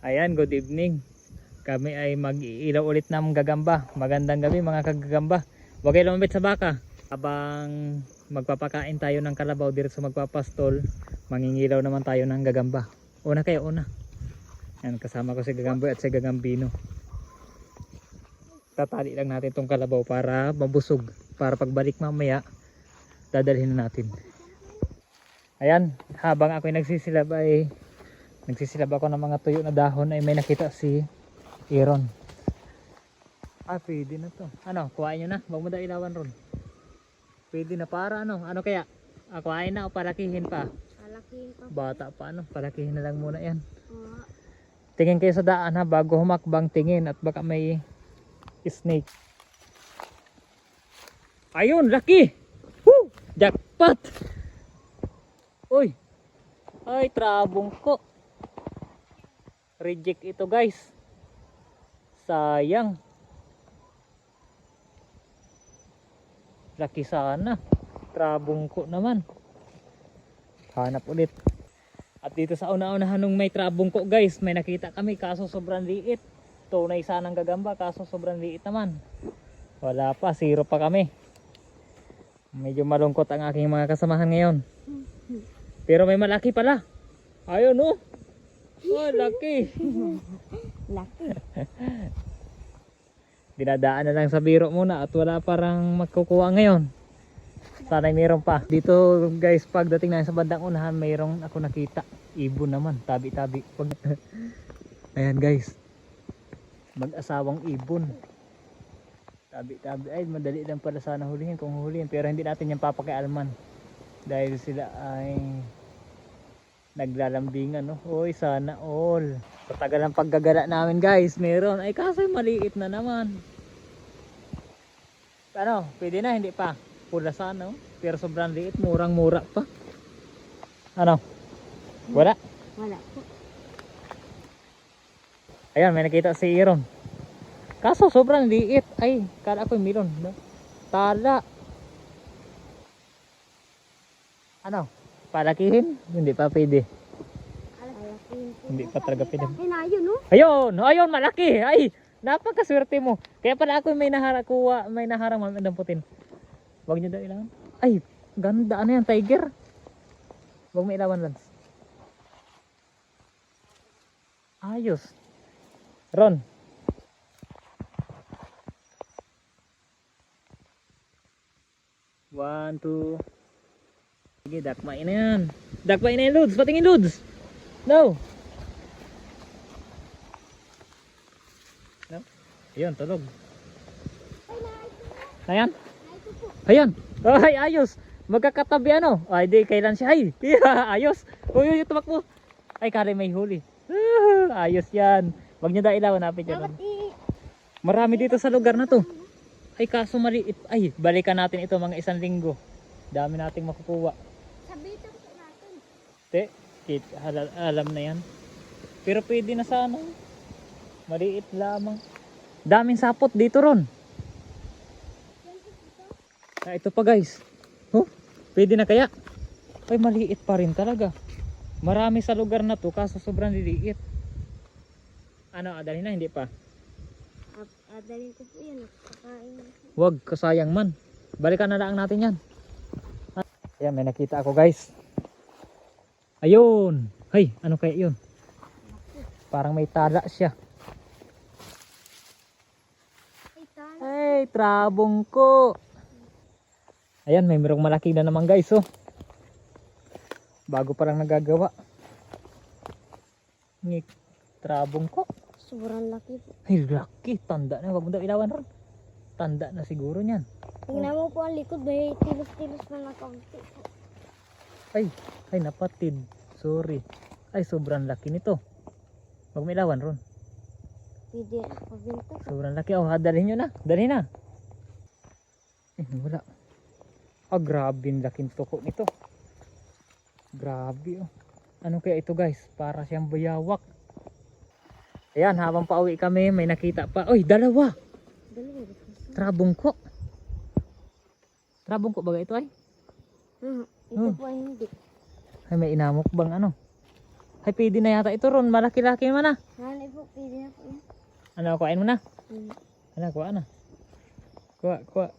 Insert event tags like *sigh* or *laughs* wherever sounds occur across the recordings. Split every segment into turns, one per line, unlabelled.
Ayan, good evening. Kami ay mag-iilaw ulit ng gagamba. Magandang gabi mga kagagamba. Huwag kayo lumabit sa baka. Habang magpapakain tayo ng kalabaw dito sa magpapastol, mangingilaw naman tayo ng gagamba. Una kayo, una. Yan, kasama ko si Gagamboy at si Gagambino. Tatali lang natin tong kalabaw para mabusog. Para pagbalik mamaya, dadalhin na natin. Ayan, habang ako'y nagsisilab ay nagsisilab ako ng mga tuyo na dahon ay may nakita si Aaron. Ah, pwede na to. Ano, kuhain nyo na. Huwag mo daw ilawan ron. Pwede na para ano. Ano kaya? Ah, kuhain na o palakihin pa?
Alaking pa.
Bata pa ano. Palakihin na lang muna yan.
Uh,
Tingin kayo sa daan ha bago humakbang tingin at baka may snake. Ayun, laki! Woo! Jackpot! Uy! Ay, trabong ko. Reject ito guys. Sayang. Laki sana. Trabong ko naman. Hanap ulit. At dito sa una-unahan nung may trabong ko guys, may nakita kami kaso sobrang liit. Tunay sanang gagamba kaso sobrang liit naman. Wala pa, zero pa kami. Medyo malungkot ang aking mga kasamahan ngayon. Pero may malaki pala. Ayun oh. Oh, laki. *laughs*
laki.
Dinadaan na lang sa biro muna at wala parang magkukuha ngayon. Sana mayroon pa. Dito guys, pagdating na sa bandang unahan, mayroong ako nakita. Ibon naman, tabi-tabi. Pag... *laughs* Ayan guys. Mag-asawang ibon. Tabi-tabi. Ay, madali lang pala sana hulihin kung hulihin. Pero hindi natin yan papakialman. Dahil sila ay naglalambingan. No? Uy, sana all. Sa tagal ng paggagala namin guys, meron. Ay, kaso maliit na naman. Ano, pwede na, hindi pa. Pula sana, oh. pero sobrang liit, murang-mura pa. Ano? Wala.
Wala po.
Ayan, may nakita si Aaron. Kaso sobrang liit. Ay, kala ko yung milon. No? Tala. Ano? Palakihin? Hindi pa pwede. Hindi pa talaga pwede.
Ay, na yun, no?
Ayun! Ayun, malaki! Ay! Napakaswerte mo. Kaya pala ako may naharakuha, may naharang mga damputin. Huwag niyo daw ilawan. Ay, ganda. Ano yan, tiger? Huwag mo ilawan, Lance. Ayos. Ron. One, two. Sige, dakmain na yan. Dakmain na yan, Lods. Patingin, Lods. No. No. Ayun, tulog. Ayan. Ayan. Ay, ayos. Magkakatabi ano. Ay, di, kailan siya. Ay, *laughs* ayos. Uy, uy, tumakbo. Ay, kare may huli. *laughs* Ayos yan. Wag niyo daw ilaw, napit
i...
Marami dito sa lugar na to. Ay, kaso maliit. Ay, balikan natin ito mga isang linggo. Dami nating makukuha.
Sabitan po natin.
Te, kit, alam na yan. Pero pwede na sana. Maliit lamang. Daming sapot dito ron. Ah, ito pa guys. Oh, pwede na kaya? Ay, maliit pa rin talaga. Marami sa lugar na to kaso sobrang liliit. Ano, adalhin na, hindi pa.
Adalin ko po yan. Kakain.
Wag, kasayang man. Balikan na lang natin yan. Ayan, may nakita ako guys. Ayun. Hay, ano kaya yun? Parang may tala siya.
Ay,
trabong ko. Ayan, may merong malaki na naman guys, oh. Bago pa lang nagagawa. Ngik, trabong ko.
Sobrang laki po.
Ay, laki. Tanda na. Wag mo daw ilawan ron. Tanda na siguro niyan.
Tingnan mo po ang likod. May tilos-tilos na na kaunti.
Ay, ay napatid. Sorry. Ay, sobrang laki nito. Wag mo ilawan ron.
Pwede pabinta.
Sobrang laki. Oh, dalhin nyo na. Dalhin na. Eh, wala. Ah, grabe yung laking tuko nito. Grabe, oh. Ano kaya ito, guys? Para siyang bayawak. Ayan, habang pauwi kami, may nakita pa. Uy, dalawa.
Dalawa?
Trabong ko. Trabong ko baga ito ay?
Hmm. Ito
Hmm.
po ay hindi.
Ay, may inamok bang ano? Ay, pwede na yata ito ron. Malaki-laki naman ah.
Hanay po, pwede na po yan.
Ano, kuhain mo na.
Hmm.
Ano, kuha na. Kuha, kuha.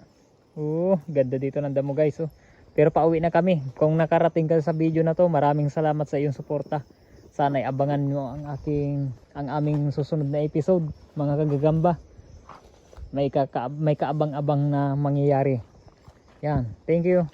Oo, ganda dito ng damo guys. Oh. Pero pauwi na kami. Kung nakarating ka sa video na to, maraming salamat sa iyong suporta. Sana'y abangan nyo ang aking ang aming susunod na episode, mga kagagamba. May kaka, may kaabang-abang na mangyayari. Yan. Thank you.